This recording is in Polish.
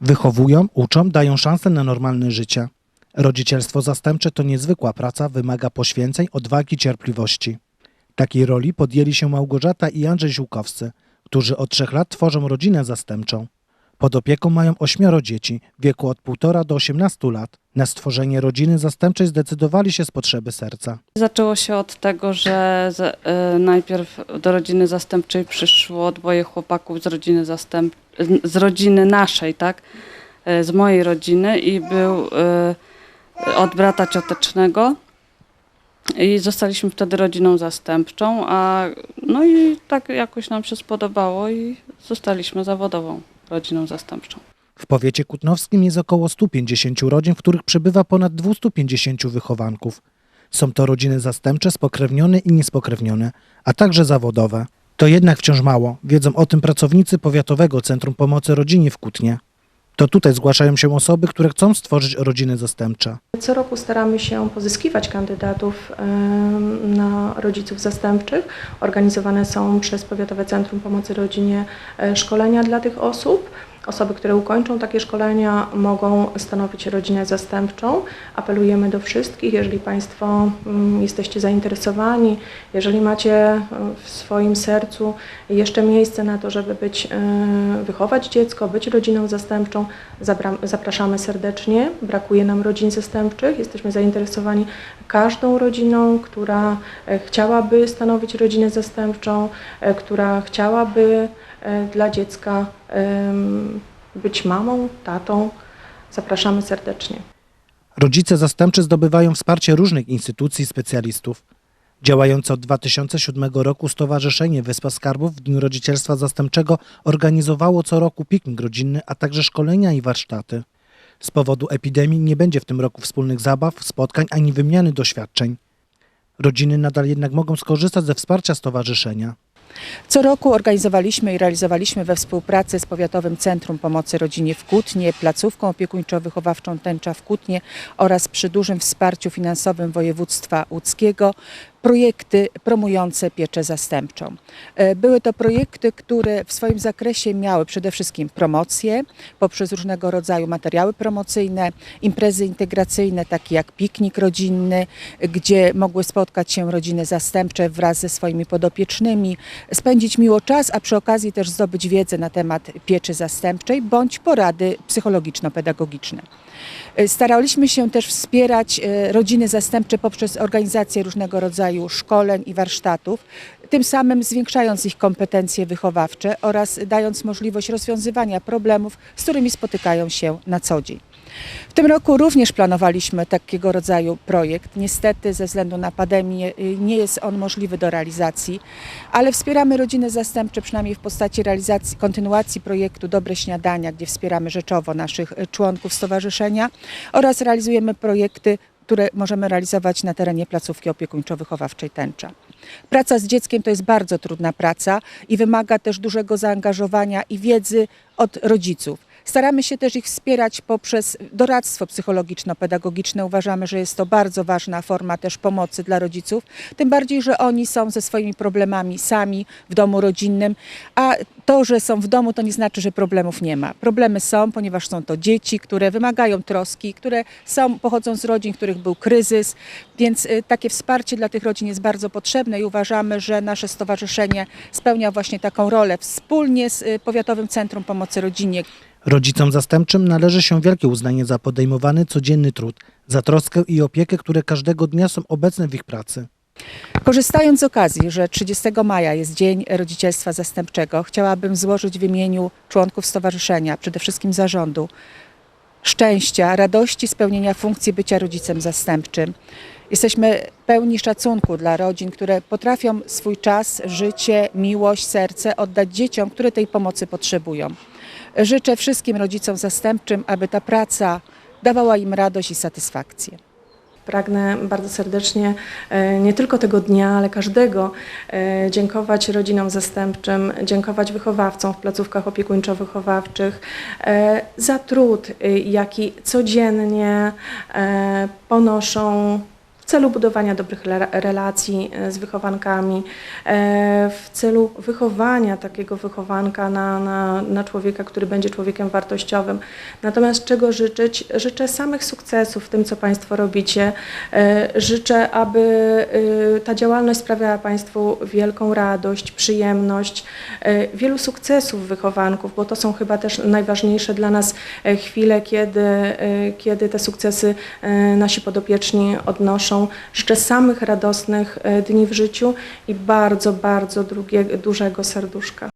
Wychowują, uczą, dają szansę na normalne życie. Rodzicielstwo zastępcze to niezwykła praca, wymaga poświęceń, odwagi, cierpliwości. Takiej roli podjęli się Małgorzata i Andrzej Ziłkowscy, którzy od trzech lat tworzą rodzinę zastępczą. Pod opieką mają ośmioro dzieci w wieku od 1,5 do 18 lat. Na stworzenie rodziny zastępczej zdecydowali się z potrzeby serca. Zaczęło się od tego, że e, najpierw do rodziny zastępczej przyszło dwoje chłopaków z rodziny, zastęp, z rodziny naszej, tak? E, z mojej rodziny i był e, od brata ciotecznego. I zostaliśmy wtedy rodziną zastępczą, a no i tak jakoś nam się spodobało i zostaliśmy zawodową rodziną zastępczą. W powiecie kutnowskim jest około 150 rodzin, w których przebywa ponad 250 wychowanków. Są to rodziny zastępcze, spokrewnione i niespokrewnione, a także zawodowe. To jednak wciąż mało. Wiedzą o tym pracownicy Powiatowego Centrum Pomocy Rodzinie w Kutnie. To tutaj zgłaszają się osoby, które chcą stworzyć rodziny zastępcze. Co roku staramy się pozyskiwać kandydatów na rodziców zastępczych. Organizowane są przez Powiatowe Centrum Pomocy Rodzinie e, szkolenia dla tych osób. Osoby, które ukończą takie szkolenia, mogą stanowić rodzinę zastępczą. Apelujemy do wszystkich, jeżeli Państwo mm, jesteście zainteresowani, jeżeli macie e, w swoim sercu jeszcze miejsce na to, żeby być, e, wychować dziecko, być rodziną zastępczą, zapraszamy serdecznie. Brakuje nam rodzin zastępczych. Jesteśmy zainteresowani każdą rodziną, która e, chciałaby stanowić rodzinę zastępczą, e, która chciałaby dla dziecka być mamą, tatą. Zapraszamy serdecznie. Rodzice zastępczy zdobywają wsparcie różnych instytucji i specjalistów. Działające od 2007 roku Stowarzyszenie Wyspa Skarbów w Dniu Rodzicielstwa Zastępczego organizowało co roku piknik rodzinny, a także szkolenia i warsztaty. Z powodu epidemii nie będzie w tym roku wspólnych zabaw, spotkań ani wymiany doświadczeń. Rodziny nadal jednak mogą skorzystać ze wsparcia stowarzyszenia. Co roku organizowaliśmy i realizowaliśmy we współpracy z Powiatowym Centrum Pomocy Rodzinie w Kutnie, placówką opiekuńczo-wychowawczą Tęcza w Kutnie oraz przy dużym wsparciu finansowym województwa łódzkiego projekty promujące pieczę zastępczą. E, Były to projekty, które w swoim zakresie miały przede wszystkim promocję poprzez różnego rodzaju materiały promocyjne, imprezy integracyjne takie jak piknik rodzinny, gdzie mogły spotkać się rodziny zastępcze wraz ze swoimi podopiecznymi, spędzić miło czas, a przy okazji też zdobyć wiedzę na temat pieczy zastępczej bądź porady psychologiczno-pedagogiczne. E, Staraliśmy się też wspierać e, rodziny zastępcze poprzez organizację różnego rodzaju szkoleń i warsztatów, tym samym zwiększając ich kompetencje wychowawcze oraz dając możliwość rozwiązywania problemów, z którymi spotykają się na co dzień. W tym roku również planowaliśmy takiego rodzaju projekt. Niestety ze względu na pandemię y, nie jest on możliwy do realizacji, ale wspieramy rodziny zastępcze przynajmniej w postaci realizacji, kontynuacji projektu Dobre Śniadania, gdzie wspieramy rzeczowo naszych członków stowarzyszenia oraz realizujemy projekty które możemy realizować na terenie placówki opiekuńczo-wychowawczej Tęcza. Praca z dzieckiem to jest bardzo trudna praca i wymaga też dużego zaangażowania i wiedzy od rodziców. Staramy się też ich wspierać poprzez doradztwo psychologiczno-pedagogiczne. Uważamy, że jest to bardzo ważna forma też pomocy dla rodziców, tym bardziej, że oni są ze swoimi problemami sami w domu rodzinnym, a to, że są w domu, to nie znaczy, że problemów nie ma. Problemy są, ponieważ są to dzieci, które wymagają troski, które są, pochodzą z rodzin, w których był kryzys, więc y, takie wsparcie dla tych rodzin jest bardzo potrzebne i uważamy, że nasze stowarzyszenie spełnia właśnie taką rolę wspólnie z y, Powiatowym Centrum Pomocy Rodzinie. Rodzicom zastępczym należy się wielkie uznanie za podejmowany codzienny trud, za troskę i opiekę, które każdego dnia są obecne w ich pracy. Korzystając z okazji, że 30 maja jest Dzień Rodzicielstwa Zastępczego, chciałabym złożyć w imieniu członków stowarzyszenia, przede wszystkim zarządu, szczęścia, radości spełnienia funkcji bycia rodzicem zastępczym. Jesteśmy pełni szacunku dla rodzin, które potrafią swój czas, życie, miłość, serce oddać dzieciom, które tej pomocy potrzebują. Życzę wszystkim rodzicom zastępczym, aby ta praca dawała im radość i satysfakcję. Pragnę bardzo serdecznie e, nie tylko tego dnia, ale każdego e, dziękować rodzinom zastępczym, dziękować wychowawcom w placówkach opiekuńczo-wychowawczych e, za trud, jaki codziennie ponoszą celu budowania dobrych relacji e, z wychowankami, e, w celu wychowania takiego wychowanka na, na, na człowieka, który będzie człowiekiem wartościowym. Natomiast czego życzyć? Życzę samych sukcesów w tym, co Państwo robicie. E, Życzę, aby ta działalność sprawiała Państwu wielką radość, przyjemność, wielu sukcesów wychowanków, bo to są chyba też najważniejsze dla nas chwile, kiedy, kiedy te sukcesy nasi podopieczni odnoszą. Życzę samych radosnych e, dni w życiu i bardzo, bardzo drugie, dużego serduszka.